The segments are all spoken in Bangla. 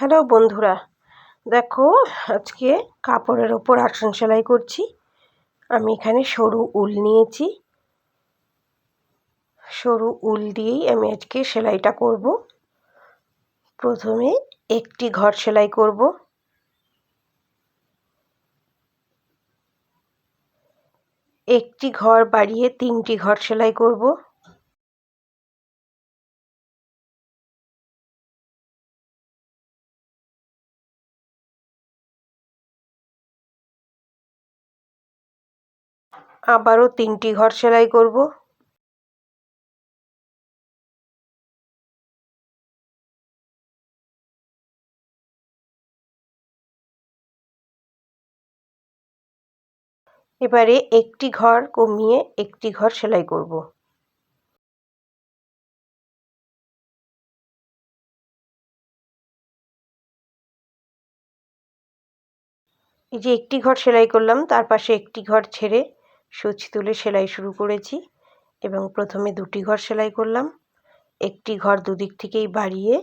হ্যালো বন্ধুরা, দেখো আজকে কাপড়ের ওপর আসন সেলাই করছি। আমি এখানে সরু উল নিয়েছি। সরু উল দিয়েই আমি আজকে সেলাইটা করব। প্রথমে একটি ঘর সেলাই করব। একটি ঘর বাড়িয়ে তিনটি ঘর সেলাই করব। আবারও তিনটি ঘর সেলাই করব। এবারে একটি ঘর কমিয়ে একটি ঘর সেলাই করব। এই যে একটি ঘর সেলাই করলাম, তার পাশে একটি ঘর ছেড়ে সুচ তুলে সেলাই শুরু করেছি এবং প্রথমে দুটি ঘর সেলাই করলাম। একটি ঘর দুদিক থেকেই বাড়িয়ে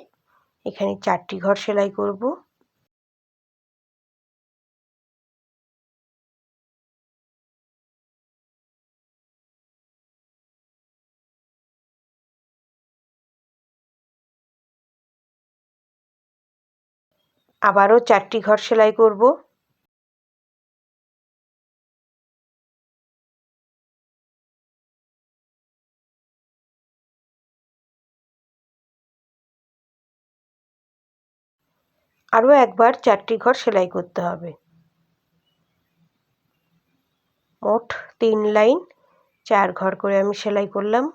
এখানে চারটি ঘর সেলাই করব। আবারও চারটি ঘর সেলাই করব। আরও একবার চারটি ঘর সেলাই করতে হবে। মোট তিন লাইন, চার ঘর করে আমি সেলাই করলাম।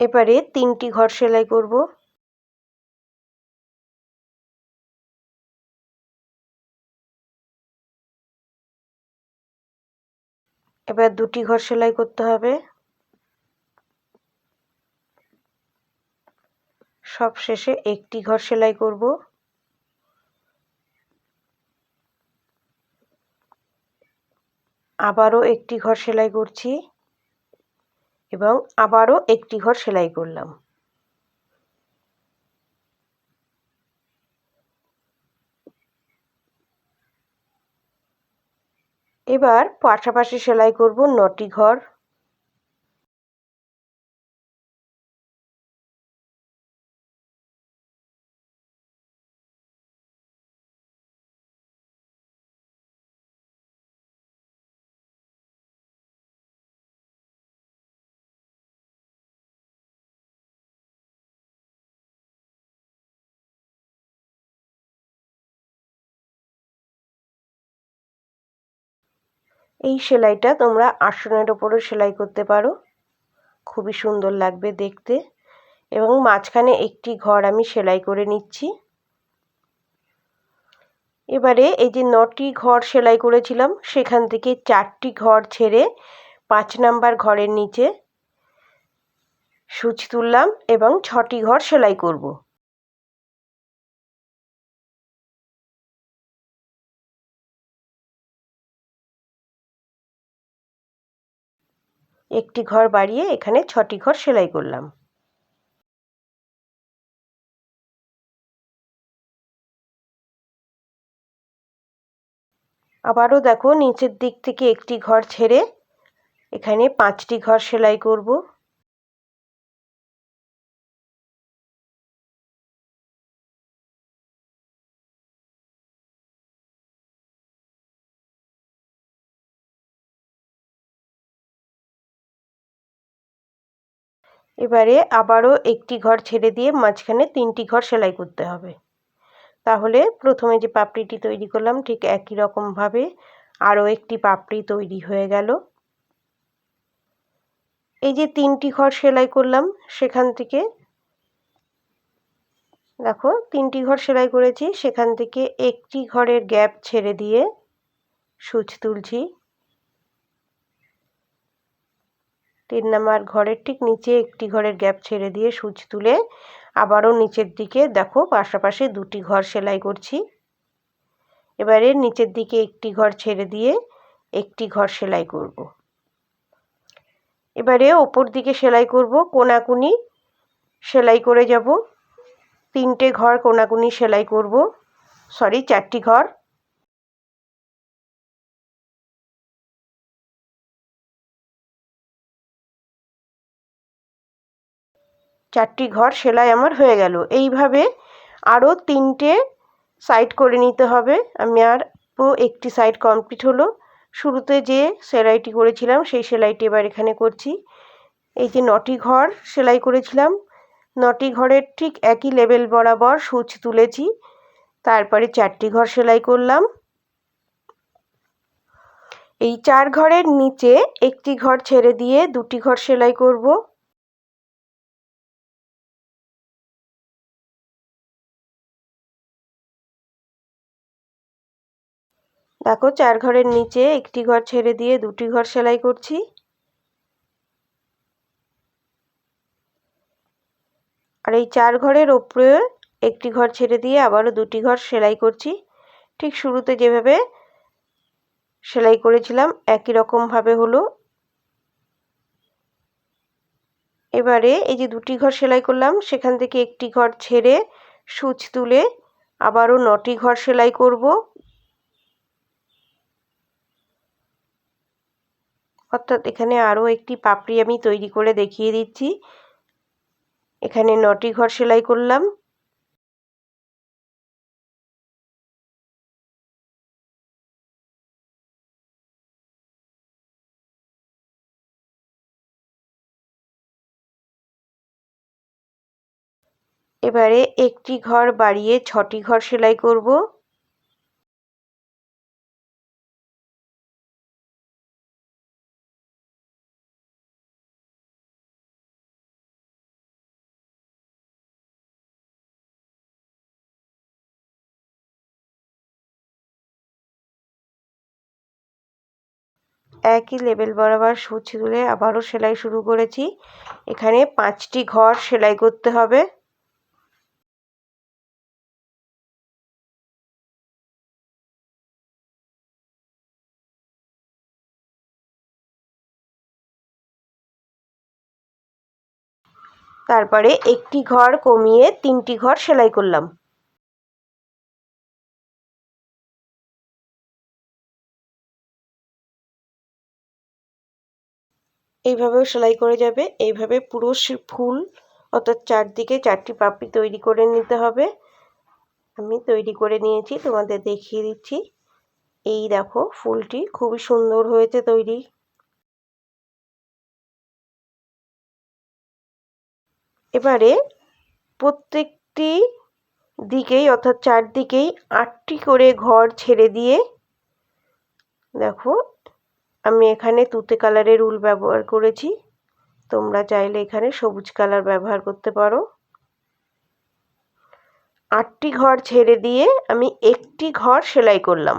এবারে তিনটি ঘর সেলাই করব। এবার দুটি ঘর সেলাই করতে হবে। সব শেষে একটি ঘর সেলাই করব। আবারও একটি ঘর সেলাই করছি এবং আবারও একটি ঘর সেলাই করলাম। এবার পাশাপাশি সেলাই করব নটি ঘর। এই সেলাইটা তোমরা আসনের ওপরও সেলাই করতে পারো। খুবই সুন্দর লাগবে দেখতে। এবং মাঝখানে একটি ঘর আমি সেলাই করে নিচ্ছি। এবারে এই যে নটি ঘর সেলাই করেছিলাম, সেখান থেকে চারটি ঘর ছেড়ে পাঁচ নাম্বার ঘরের নিচে সুচ তুললাম এবং ছটি ঘর সেলাই করব। একটি ঘর বাড়িয়ে এখানে ছটি ঘর সেলাই করলাম। আবারও দেখো, নিচের দিক থেকে একটি ঘর ছেড়ে এখানে পাঁচটি ঘর সেলাই করব। এবারে আবারও একটি ঘর ছেড়ে দিয়ে মাঝখানে তিনটি ঘর সেলাই করতে হবে। তাহলে প্রথমে যে পাপড়িটি তৈরি করলাম, ঠিক একই রকমভাবে আরও একটি পাপড়ি তৈরি হয়ে গেল। এই যে তিনটি ঘর সেলাই করলাম, সেখান থেকে দেখো, তিনটি ঘর সেলাই করেছি, সেখান থেকে একটি ঘরের গ্যাপ ছেড়ে দিয়ে সুচ তুলছি। তিন নাম্বার ঘরের ঠিক নিচে একটি ঘরের গ্যাপ ছেড়ে দিয়ে সুচ তুলে আবারও নিচের দিকে দেখো, পাশাপাশি দুটি ঘর সেলাই করছি। এবারে নিচের দিকে একটি ঘর ছেড়ে দিয়ে একটি ঘর সেলাই করব। এবারে ওপর দিকে সেলাই করব, কোনাকুনি সেলাই করে যাব। তিনটে ঘর কোনাকুনি সেলাই করব। সরি, চারটি ঘর। চারটি ঘর সেলাই আমার হয়ে গেল। এইভাবে আরও তিনটে সাইড করে নিতে হবে। আমি আর একটি সাইড কমপ্লিট হলো। শুরুতে যে সেলাইটি করেছিলাম, সেই সেলাইটি এবার এখানে করছি। এই যে নটি ঘর সেলাই করেছিলাম, নটি ঘরের ঠিক একই লেভেল বরাবর সূচ তুলেছি। তারপরে চারটি ঘর সেলাই করলাম। এই চার ঘরের নিচে একটি ঘর ছেড়ে দিয়ে দুটি ঘর সেলাই করব। দেখো, চার ঘরের নিচে একটি ঘর ছেড়ে দিয়ে দুটি ঘর সেলাই করছি। আর এই চার ঘরের ওপরে একটি ঘর ছেড়ে দিয়ে আবারও দুটি ঘর সেলাই করছি। ঠিক শুরুতে যেভাবে সেলাই করেছিলাম, একই রকমভাবে হলো। এবারে এই যে দুটি ঘর সেলাই করলাম, সেখান থেকে একটি ঘর ছেড়ে সূচ তুলে আবারও নটি ঘর সেলাই করব। অর্থাৎ এখানে আরও একটি পাপড়ি আমি তৈরি করে দেখিয়ে দিচ্ছি। এখানে নটি ঘর সেলাই করলাম। এবারে একটি ঘর বাড়িয়ে ছটি ঘর সেলাই করব। একই লেবেল বরাবর সূচ তুলে আবারও সেলাই শুরু করেছি। এখানে পাঁচটি ঘর সেলাই করতে হবে। তারপরে একটি ঘর কমিয়ে তিনটি ঘর সেলাই করলাম। এইভাবেও সেলাই করে যাবে। এইভাবে পুরো ফুল, অর্থাৎ চারদিকে চারটি পাপড়ি তৈরি করে নিতে হবে। আমি তৈরি করে নিয়েছি, তোমাদের দেখিয়ে দিচ্ছি। এই দেখো ফুলটি, খুবই সুন্দর হয়েছে তৈরি। এবারে প্রত্যেকটি দিকেই, অর্থাৎ চারদিকেই আটটি করে ঘর ছেড়ে দিয়ে, দেখো আমি এখানে তুতে কালারের উল ব্যবহার করেছি। তোমরা চাইলে এখানে সবুজ কালার ব্যবহার করতে পারো। আটটি ঘর ছেড়ে দিয়ে আমি একটি ঘর সেলাই করলাম।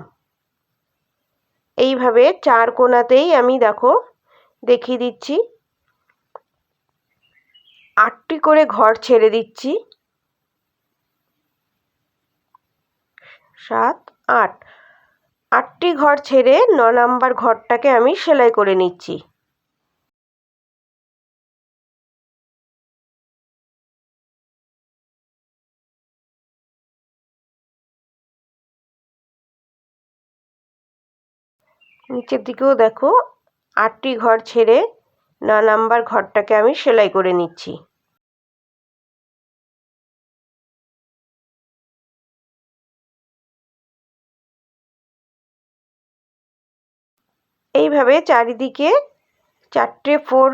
এইভাবে চার কোনাতেই আমি দেখো, দেখিয়ে দিচ্ছি। আটটি করে ঘর ছেড়ে দিচ্ছি। সাত, আট। আটটি ঘর ছেড়ে ন নাম্বার ঘরটাকে আমি সেলাই করে নিচ্ছি। নিচের দিকেও দেখো, আটটি ঘর ছেড়ে ন নাম্বার ঘরটাকে আমি সেলাই করে নিচ্ছি। এইভাবে চারিদিকে চারটে ফোর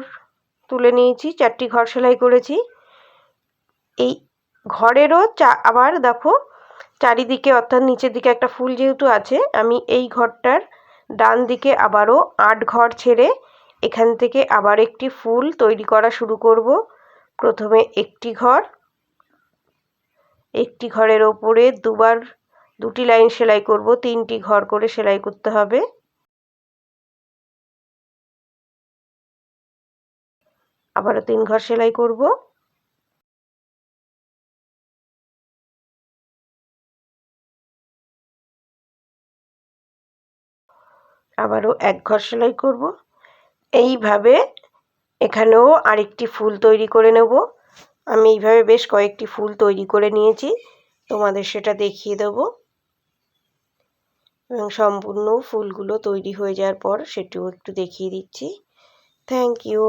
তুলে নিয়েছি, চারটি ঘর সেলাই করেছি। এই ঘরেরও চা, আবার দেখো চারিদিকে অর্থাৎ নিচের দিকে একটা ফুল যেহেতু আছে, আমি এই ঘরটার ডান দিকে আবারও আট ঘর ছেড়ে এখান থেকে আবার একটি ফুল তৈরি করা শুরু করব। প্রথমে একটি ঘর, একটি ঘরের ওপরে দুবার দুটি লাইন সেলাই করব, তিনটি ঘর করে সেলাই করতে হবে। আবারও তিন ঘর সেলাই করব। আবারও এক ঘর সেলাই করব। এইভাবে এখানেও আরেকটি ফুল তৈরি করে নেব। আমি এইভাবে বেশ কয়েকটি ফুল তৈরি করে নিয়েছি। তোমাদের সেটা দেখিয়ে দেব। এবং সম্পূর্ণ ফুলগুলো তৈরি হয়ে যাওয়ার পর সেটিও একটু দেখিয়ে দিচ্ছি। Thank you.